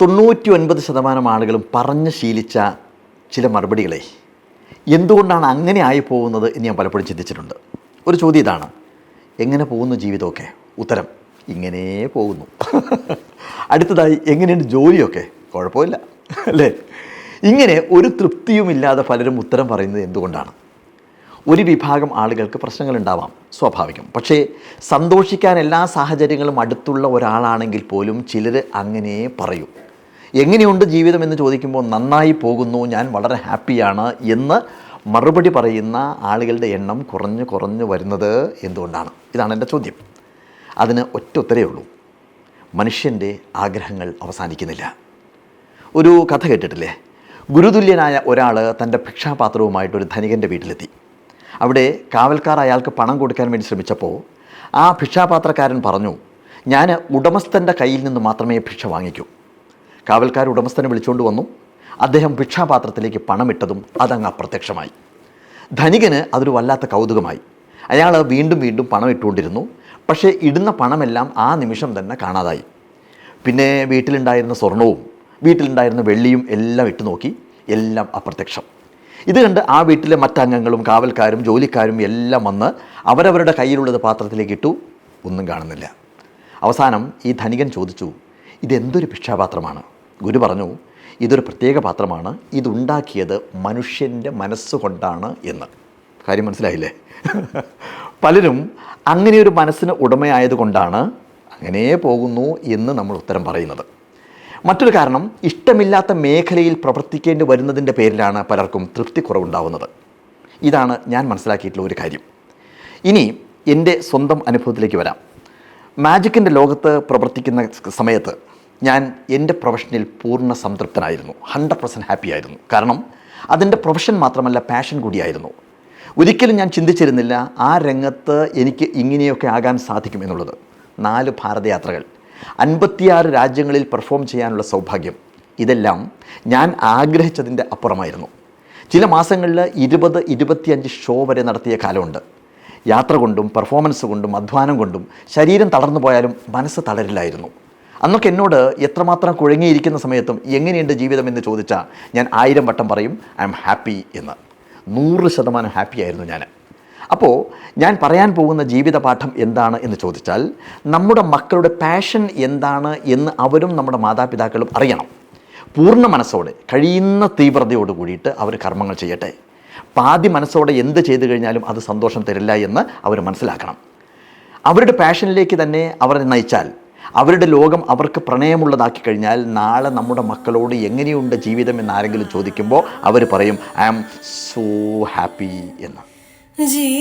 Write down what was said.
തൊണ്ണൂറ്റി ഒൻപത് ശതമാനം ആളുകളും പറഞ്ഞ് ശീലിച്ച ചില മറുപടികളെ. എന്തുകൊണ്ടാണ് അങ്ങനെ ആയി പോകുന്നത് എന്ന് ഞാൻ പലപ്പോഴും ചിന്തിച്ചിട്ടുണ്ട്. ഒരു ചോദ്യം ഇതാണ്. എങ്ങനെ പോകുന്നു ജീവിതമൊക്കെ? ഉത്തരം ഇങ്ങനെ പോകുന്നു. അടുത്തതായി എങ്ങനെയുണ്ട് ജോലിയൊക്കെ? കുഴപ്പമില്ല അല്ലേ? ഇങ്ങനെ ഒരു തൃപ്തിയുമില്ലാതെ പലരും ഉത്തരം പറയുന്നത് എന്തുകൊണ്ടാണ്? ഒരു വിഭാഗം ആളുകൾക്ക് പ്രശ്നങ്ങളുണ്ടാവാം സ്വാഭാവികം. പക്ഷേ സന്തോഷിക്കാൻ എല്ലാ സാഹചര്യങ്ങളും അടുത്തുള്ള ഒരാളാണെങ്കിൽ പോലും ചിലർ അങ്ങനെ പറയും. എങ്ങനെയുണ്ട് ജീവിതം എന്ന് ചോദിക്കുമ്പോൾ നന്നായി പോകുന്നു ഞാൻ വളരെ ഹാപ്പിയാണ് എന്ന് മറുപടി പറയുന്ന ആളുകളുടെ എണ്ണം കുറഞ്ഞു കുറഞ്ഞു വരുന്നത് എന്തുകൊണ്ടാണ്? ഇതാണ് എന്റെ ചോദ്യം. അതിന് ഒറ്റ ഉത്തരേ ഉള്ളൂ. മനുഷ്യന്റെ ആഗ്രഹങ്ങൾ അവസാനിക്കുന്നില്ല. ഒരു കഥ കേട്ടിട്ടില്ലേ? ഗുരുതുല്യനായ ഒരാൾ തന്റെ ഭിക്ഷാപാത്രവുമായിട്ട് ഒരു ധനികന്റെ വീട്ടിലെത്തി. അവിടെ കാവൽക്കാർ അയാൾക്ക് പണം കൊടുക്കാൻ വേണ്ടി ശ്രമിച്ചപ്പോൾ ആ ഭിക്ഷാപാത്രക്കാരൻ പറഞ്ഞു ഞാൻ ഉടമസ്ഥന്റെ കയ്യിൽ നിന്ന് മാത്രമേ ഭിക്ഷ വാങ്ങിക്കൂ. കാവൽക്കാർ ഉടമസ്ഥനെ വിളിച്ചുകൊണ്ട് വന്നു. അദ്ദേഹം ഭിക്ഷാപാത്രത്തിലേക്ക് പണമിട്ടതും അതങ്ങ് അപ്രത്യക്ഷമായി. ധനികന് അതൊരു വല്ലാത്ത കൗതുകമായി. അയാൾ വീണ്ടും വീണ്ടും പണം ഇട്ടുകൊണ്ടിരുന്നു പക്ഷേ ഇടുന്ന പണമെല്ലാം ആ നിമിഷം തന്നെ കാണാതായി. പിന്നെ വീട്ടിലുണ്ടായിരുന്ന സ്വർണവും വീട്ടിലുണ്ടായിരുന്ന വെള്ളിയും എല്ലാം ഇട്ടു നോക്കി. എല്ലാം അപ്രത്യക്ഷം. ഇത് കണ്ട് ആ വീട്ടിലെ മറ്റംഗങ്ങളും കാവൽക്കാരും ജോലിക്കാരും എല്ലാം വന്ന് അവരവരുടെ കയ്യിലുള്ളത് പാത്രത്തിലേക്ക് ഇട്ടു. ഒന്നും കാണുന്നില്ല. അവസാനം ഈ ധനികൻ ചോദിച്ചു ഇതെന്തൊരു ഭിക്ഷാപാത്രമാണ്? ഗുരു പറഞ്ഞു ഇതൊരു പ്രത്യേക പാത്രമാണ്. ഇതുണ്ടാക്കിയത് മനുഷ്യന്റെ മനസ്സുകൊണ്ടാണ് എന്ന്. കാര്യം മനസ്സിലായില്ലേ? പലരും അങ്ങനെ ഒരു മനസ്സിന് ഉടമയായതുകൊണ്ടാണ് അങ്ങനെ പോകുന്നു എന്ന് നമ്മൾ ഉത്തരം പറയുന്നത്. മറ്റൊരു കാരണം ഇഷ്ടമില്ലാത്ത മേഖലയിൽ പ്രവർത്തിക്കേണ്ടി വരുന്നതിന്റെ പേരിലാണ് പലർക്കും തൃപ്തിക്കുറവുണ്ടാവുന്നത്. ഇതാണ് ഞാൻ മനസ്സിലാക്കിയിട്ടുള്ള ഒരു കാര്യം. ഇനി എന്റെ സ്വന്തം അനുഭവത്തിലേക്ക് വരാം. മാജിക്കിന്റെ ലോകത്ത് പ്രവർത്തിക്കുന്ന സമയത്ത് ഞാൻ എന്റെ പ്രൊഫഷനിൽ പൂർണ സംതൃപ്തനായിരുന്നു. ഹൺഡ്രഡ് പെർസെന്റ് ഹാപ്പി ആയിരുന്നു. കാരണം അതിന്റെ പ്രൊഫഷൻ മാത്രമല്ല പാഷൻ കൂടിയായിരുന്നു. ഒരിക്കലും ഞാൻ ചിന്തിച്ചിരുന്നില്ല ആ രംഗത്ത് എനിക്ക് ഇങ്ങനെയൊക്കെ ആകാൻ സാധിക്കും എന്നുള്ളത്. നാല് ഭാരതയാത്രകൾ. അൻപത്തിയാറ് രാജ്യങ്ങളിൽ പെർഫോം ചെയ്യാനുള്ള സൗഭാഗ്യം. ഇതെല്ലാം ഞാൻ ആഗ്രഹിച്ചതിന്റെ അപ്പുറമായിരുന്നു. ചില മാസങ്ങളിൽ ഇരുപത് ഇരുപത്തിയഞ്ച് ഷോ വരെ നടത്തിയ കാലമുണ്ട്. യാത്ര കൊണ്ടും പെർഫോമൻസ് കൊണ്ടും അധ്വാനം കൊണ്ടും ശരീരം തളർന്നു പോയാലും മനസ്സ് തളരില്ലായിരുന്നു. അന്നൊക്കെ എന്നോട് എത്രമാത്രം കുഴങ്ങിയിരിക്കുന്ന സമയത്തും എങ്ങനെയുണ്ട് ജീവിതം എന്ന് ചോദിച്ചാൽ ഞാൻ ആയിരം വട്ടം പറയും ഐ എം ഹാപ്പി എന്ന്. നൂറ് ശതമാനം ഹാപ്പി ആയിരുന്നു ഞാൻ. അപ്പോൾ ഞാൻ പറയാൻ പോകുന്ന ജീവിത പാഠം എന്താണ് എന്ന് ചോദിച്ചാൽ നമ്മുടെ മക്കളുടെ പാഷൻ എന്താണ് എന്ന് അവരും നമ്മുടെ മാതാപിതാക്കളും അറിയണം. പൂർണ മനസ്സോടെ കഴിയുന്ന തീവ്രതയോട് കൂടിയിട്ട് അവർ കർമ്മങ്ങൾ ചെയ്യട്ടെ. പാതി മനസ്സോടെ എന്ത് ചെയ്തു കഴിഞ്ഞാലും അത് സന്തോഷം തരില്ല എന്ന് അവർ മനസ്സിലാക്കണം. അവരുടെ പാഷനിലേക്ക് തന്നെ അവരെ നയിച്ചാൽ അവരുടെ ലോകം അവർക്ക് പ്രണയമുള്ളതാക്കി കഴിഞ്ഞാൽ നാളെ നമ്മുടെ മക്കളോട് എങ്ങനെയുണ്ട് ജീവിതം എന്ന് ആരെങ്കിലും ചോദിക്കുമ്പോൾ അവർ പറയും ഐ ആം സോ ഹാപ്പി എന്ന്. ജീവിതം